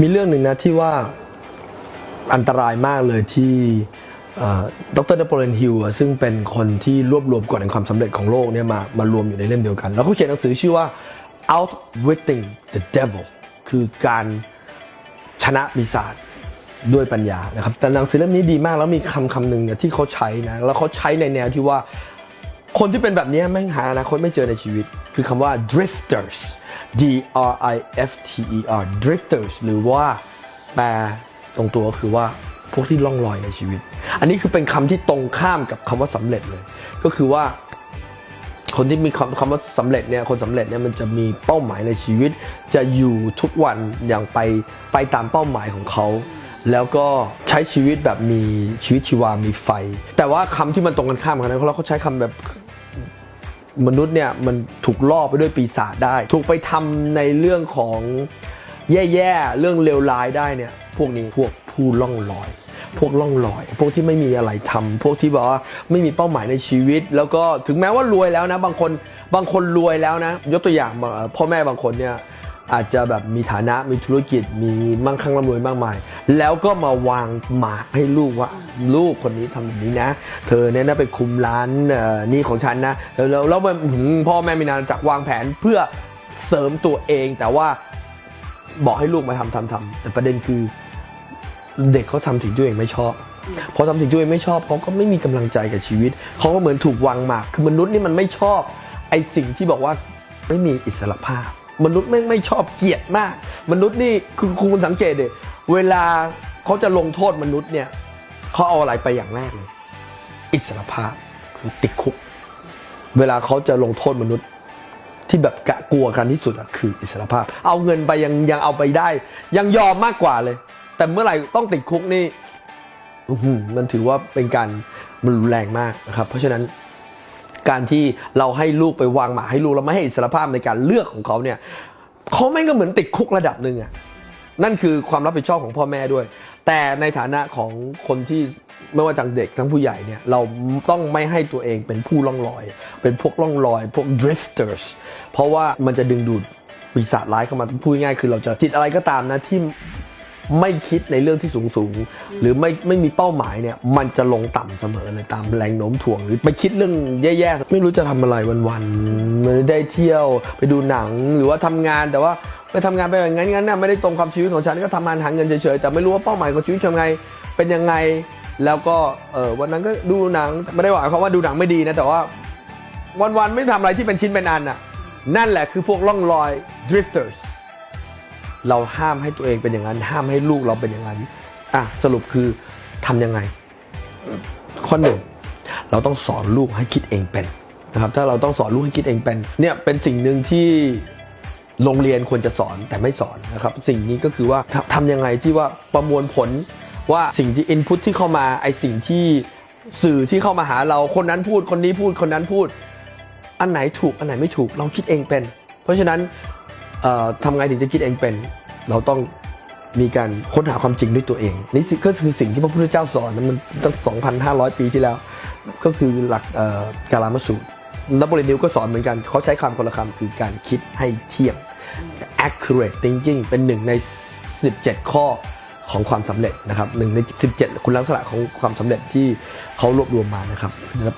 มีเรื่องหนึ่งนะที่ว่าอันตรายมากเลยที่ดรนโปเลียนฮิลซึ่งเป็นคนที่รวบรวมกฎแห่งความสำเร็จของโลกเนี่ยมามารวมอยู่ในเล่มเดียวกัน แล้วเขาเขียนหนังสือชื่อว่า Outwitting the Devil คือการชนะปีศาจด้วยปัญญานะครับแต่หนังสือเล่มนี้ดีมากแล้วมีคำคำหนึ่งที่เขาใช้นะแล้วเขาใช้ในแนวที่ว่า คนที่เป็นแบบนี้แม่งหาอนาคตไม่เจอในชีวิต คือคำว่า drifters D R I F T E R drifters หรือว่าแปลตรงตัวก็คือว่าพวกที่ล่องลอยในชีวิต อันนี้คือเป็นคำที่ตรงข้ามกับคำว่าสำเร็จเลย ก็คือว่า คนที่มีคำคำว่าสำเร็จเนี่ย คนสำเร็จเนี่ยมันจะมีเป้าหมายในชีวิต จะอยู่ทุกวันอย่างไปไปตามเป้าหมายของเขาแล้วก็ใช้ชีวิตแบบมีชีวิตชีวา มีไฟ แต่ว่าคำที่มันตรงกันข้ามกันนะเขาเขาใช้คำแบบ มนุษย์เนี่ยมันถูกล่อไปด้วยปีศาจได้ ถูกไปทำในเรื่องของแย่ๆ เรื่องเลวร้ายได้เนี่ย พวกนี้พวกผู้ล่องลอย พวกล่องลอย พวกที่ไม่มีอะไรทำพวกที่แบบว่าไม่มีเป้าหมายในชีวิต แล้วก็ถึงแม้ว่ารวยแล้วนะ บางคนบางคนรวยแล้วนะ ยกตัวอย่างพ่อแม่บางคนเนี่ย อาจจะแบบมีฐานะมีธุรกิจมีมั่งคั่งร่ำรวยมากมาย แล้วก็มาวางหมากให้ลูกว่าลูกคนนี้ทำแบบนี้นะ เธอเนี่ยนะไปคุมร้านนี่ของฉันนะแล้วแล้วแล้วพ่อแม่มีนานจักวางแผนเพื่อเสริมตัวเองแต่ว่าบอกให้ลูกมาทำทำทำแต่ประเด็นคือเด็กเขาทำสิ่งที่ตัวเองไม่ชอบพอทำสิ่งที่ตัวเองไม่ชอบเขาก็ไม่มีกำลังใจกับชีวิตเขาก็เหมือนถูกวางหมากคือมนุษย์นี่มันไม่ชอบไอสิ่งที่บอกว่าไม่มีอิสระภาพ มนุษย์ไม่งไม่ชอบเกียดมาก มนุษย์นี่คือคุณสังเกตเดิเวลาเขาจะลงโทษมนุษย์เนี่ยเขาเอาอะไรไปอย่างแรกเลย อิสรภาพคือติดคุก เวลาเขาจะลงโทษมนุษย์ที่แบบกะกลัวกันที่สุดอะคืออิสรภาพ เอาเงินไปยังยังเอาไปได้ ยังยอมมากกว่าเลย แต่เมื่อไหร่ต้องติดคุกนี่มันถือว่าเป็นการมันรุนแรงมากนะครับ เพราะฉะนั้น การที่เราให้ลูกไปวางหมาให้ลูกแล้วไม่ให้อิสรภาพในการเลือกของเขาเนี่ยเขาไม่งก็เหมือนติดคุกระดับหนึ่งอะนั่นคือความรับผิดชอบของพ่อแม่ด้วย แต่ในฐานะของคนที่ไม่ว่าจากเด็กทั้งผู้ใหญ่เนี่ยเราต้องไม่ให้ตัวเองเป็นผู้ล่องลอย เป็นพวกล่องลอย พวก drifters เพราะว่ามันจะดึงดูดปีศาจร้ายเข้ามาพูดง่ายคือเราจะจิตอะไรก็ตามนะที่ ไม่คิดในเรื่องที่สูงสูงๆหรือไม่ไม่มีเป้าหมายเนี่ย มันจะลงต่ำเสมอเลยตามแรงโน้มถ่วงหรือไปคิดเรื่องแย่ๆไม่รู้จะทำอะไรวันๆไม่ได้เที่ยวไปดูหนังหรือว่าทำงานแต่ว่าไปทำงานไปอย่างนั้นงั้นน่ะไม่ได้ตรงความชีวิตของฉันก็ทำงานหาเงินเฉยๆแต่ไม่รู้ว่าเป้าหมายของชีวิตทำไงเป็นยังไงแล้วก็เออวันนั้นก็ดูหนังไม่ได้หมายความว่าดูหนังไม่ดีนะแต่ว่าวันๆไม่ทำอะไรที่เป็นชิ้นเป็นอันน่ะนั่นแหละคือพวกล่องลอย drifters เราห้ามให้ตัวเองเป็นอย่างนั้น ห้ามให้ลูกเราเป็นอย่างนั้นอะสรุปคือทำยังไง ข้อหนึ่งเราต้องสอนลูกให้คิดเองเป็นนะครับ ถ้าเราต้องสอนลูกให้คิดเองเป็นเนี่ยเป็นสิ่งหนึ่งที่โรงเรียนควรจะสอนแต่ไม่สอนนะครับ สิ่งนี้ก็คือว่าทำทำยังไงที่ว่าประมวลผลว่าสิ่งที่ input ที่เข้ามาไอสิ่งที่สื่อที่เข้ามาหาเราคนนั้นพูดคนนี้พูดคนนั้นพูด อันไหนถูกอันไหนไม่ถูกเราคิดเองเป็น เพราะฉะนั้น ทำไงถึงจะคิดเองเป็น เราต้องมีการค้นหาความจริงด้วยตัวเอง นี่ก็คือสิ่งที่พระพุทธเจ้าสอนนะมันตั้ง 2,500 ปีที่แล้ว ก็คือหลักกาลามสูตรนโปเลียนนิวก็สอนเหมือนกันเขาใช้คำคนละคำคือการคิดให้เที่ยง accurate thinking เป็นหนึ่งใน 17 ข้อของความสำเร็จนะครับหนึ่งใน 17 คุณลักษณะของความสำเร็จที่เขารวบรวมมานะครับ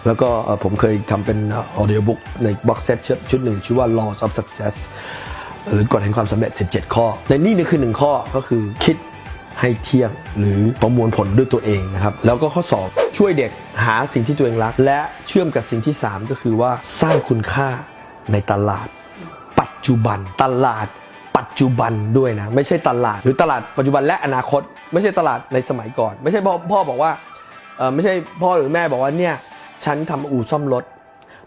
แล้วก็ผมเคยทำเป็น audio book ใน box set ชุดหนึ่ง ชื่อว่า laws of success หรือกฎแห่งความสำเร็จ 17 ข้อ ในนี่นี่คือหนึ่งข้อก็คือคิดให้เที่ยงหรือประมวลผลด้วยตัวเองนะครับ แล้วก็ข้อ 2 ช่วยเด็กหาสิ่งที่ตัวเองรัก และเชื่อมกับสิ่งที่ 3 ก็คือว่าสร้างคุณค่าในตลาด ปัจจุบันตลาดปัจจุบันด้วยนะ ไม่ใช่ตลาด หรือตลาดปัจจุบันและอนาคต ไม่ใช่ตลาดในสมัยก่อน ไม่ใช่พ่อพ่อบอกว่าไม่ใช่พ่อหรือแม่บอกว่าเนี่ยฉันทำอู่ซ่อมรถ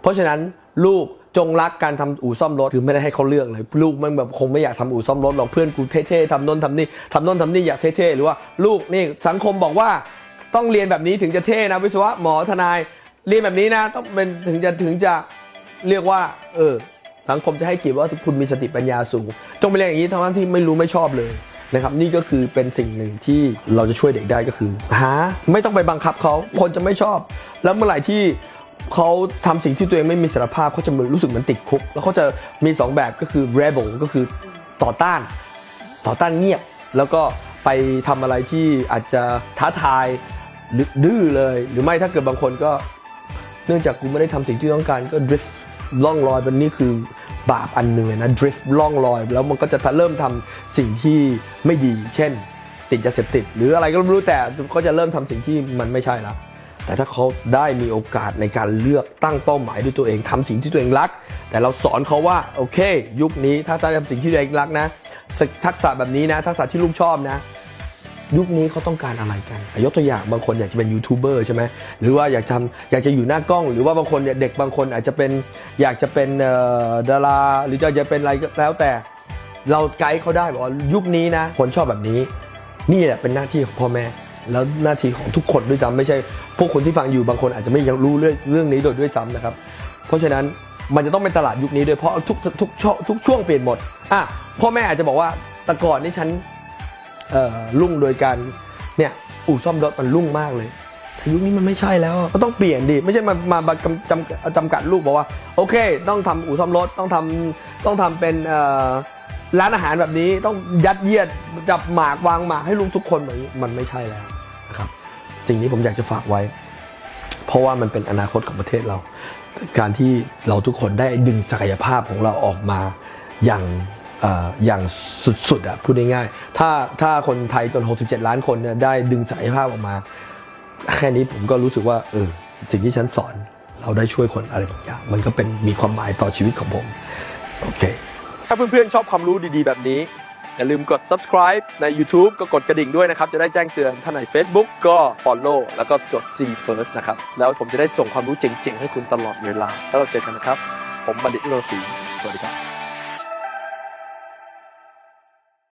เพราะฉะนั้นลูก จงรักการทำอู่ซ่อมรถคือไม่ได้ให้เขาเลือกเลย ลูกมันแบบคงไม่อยากทำอู่ซ่อมรถหรอกเพื่อนกูเท่ๆทำน้นทำนี่ทำน้นทำนี่อยากเท่ๆหรือว่าลูกนี่สังคมบอกว่าต้องเรียนแบบนี้ถึงจะเท่นะวิศวะหมอทนายเรียนแบบนี้นะต้องเป็นถึงจะถึงจะเรียกว่า เออ สังคมจะให้เกียรติว่าคุณมีสติปัญญาสูง จงไปเรียนอย่างนี้ทั้งที่ไม่รู้ไม่ชอบเลยนะครับนี่ก็คือเป็นสิ่งหนึ่งที่เราจะช่วยเด็กได้ก็คือหาไม่ต้องไปบังคับเขาคนจะไม่ชอบ แล้วเมื่อไหร่ที่ เขาทำสิ่งที่ตัวเองไม่มีสารภาพเขาจะรู้สึกเหมือนติดคุก แล้วเขาจะมีสองแบบก็คือ rebel ก็คือต่อต้าน ต่อต้านเงียบ แล้วก็ไปทำอะไรที่อาจจะท้าทายหรือดื้อเลย หรือไม่ถ้าเกิดบางคนก็ เนื่องจากกูไม่ได้ทำสิ่งที่ต้องการก็ดริฟต์ล่องลอยเป็นนี่คือบาปอันหนึ่งนะดริฟต์ล่องลอย แล้วมันก็จะเริ่มทำสิ่งที่ไม่ดี เช่น ติดยาเสพติด หรืออะไรก็ไม่รู้แต่ก็จะเริ่มทำสิ่งที่มันไม่ใช่ละ แต่ถ้าเขาได้มีโอกาสในการเลือกตั้งเป้าหมายด้วยตัวเองทำสิ่งที่ตัวเองรัก แต่เราสอนเขาว่าโอเค ยุคนี้ถ้าจะทำสิ่งที่ตัวเองรักนะทักษะแบบนี้นะทักษะที่ลูกชอบนะ ยุคนี้เขาต้องการอะไรกันยกตัวอย่างบางคนอยากจะเป็นยูทูบเบอร์ใช่ไหมหรือว่าอยากทำอยากจะอยู่หน้ากล้อง หรือว่าบางคนเนี่ยเด็กบางคนอาจจะเป็นอยากจะเป็นดาราหรือจะจะเป็นอะไรก็แล้วแต่ เราไกด์เขาได้บอกว่ายุคนี้นะคนชอบแบบนี้ นี่แหละเป็นหน้าที่ของพ่อแม่ แล้วหน้าที่ของทุกคนด้วยซ้ำไม่ใช่ พวกคนที่ฟังอยู่บางคนอาจจะไม่ยังรู้เรื่องเรื่องนี้โดยด้วยซ้ำนะครับ เพราะฉะนั้นมันจะต้องเป็นตลาดยุคนี้ด้วยเพราะทุกทุกช่วงทุกช่วงเปลี่ยนหมดอะพ่อแม่อาจจะบอกว่าแต่ก่อนนี่ฉันเอ่อรุ่งโดยการเนี่ยอู่ซ่อมรถมันรุ่งมากเลยแต่ยุคนี้มันไม่ใช่แล้วก็ต้องเปลี่ยนดิไม่ใช่มามาจำจำจำกัดลูกบอกว่า โอเค ต้องทำอู่ซ่อมรถต้องทำต้องทำเป็นร้านอาหารแบบนี้ต้องยัดเยียดจับหมากวางหมากให้ลูกทุกคนแบบนี้มันไม่ใช่แล้ว สิ่งนี้ผมอยากจะฝากไว้ เพราะว่ามันเป็นอนาคตของประเทศเรา การที่เราทุกคนได้ดึงศักยภาพของเราออกมาอย่างเอ่ออย่างสุดๆอะพูดง่ายๆถ้าถ้าคนไทยจน 67 ล้านคนเนี่ยได้ดึงศักยภาพออกมา แค่นี้ผมก็รู้สึกว่าเออสิ่งที่ฉันสอนเราได้ช่วยคนอะไรบางอย่างมันก็เป็นมีความหมายต่อชีวิตของผม โอเค ถ้าเพื่อนๆชอบความรู้ดีๆแบบนี้ อย่าลืมกด subscribe ใน YouTube ก็กดกระดิ่งด้วยนะครับ จะได้แจ้งเตือนท่านใน Facebook ก็ follow แล้วก็จด see first นะครับ แล้วผมจะได้ส่งความรู้เจ๋งๆ ให้คุณตลอดเวลา แล้วเราเจอกันนะครับ ผมบัณฑิตโรศรีสวัสดีครับ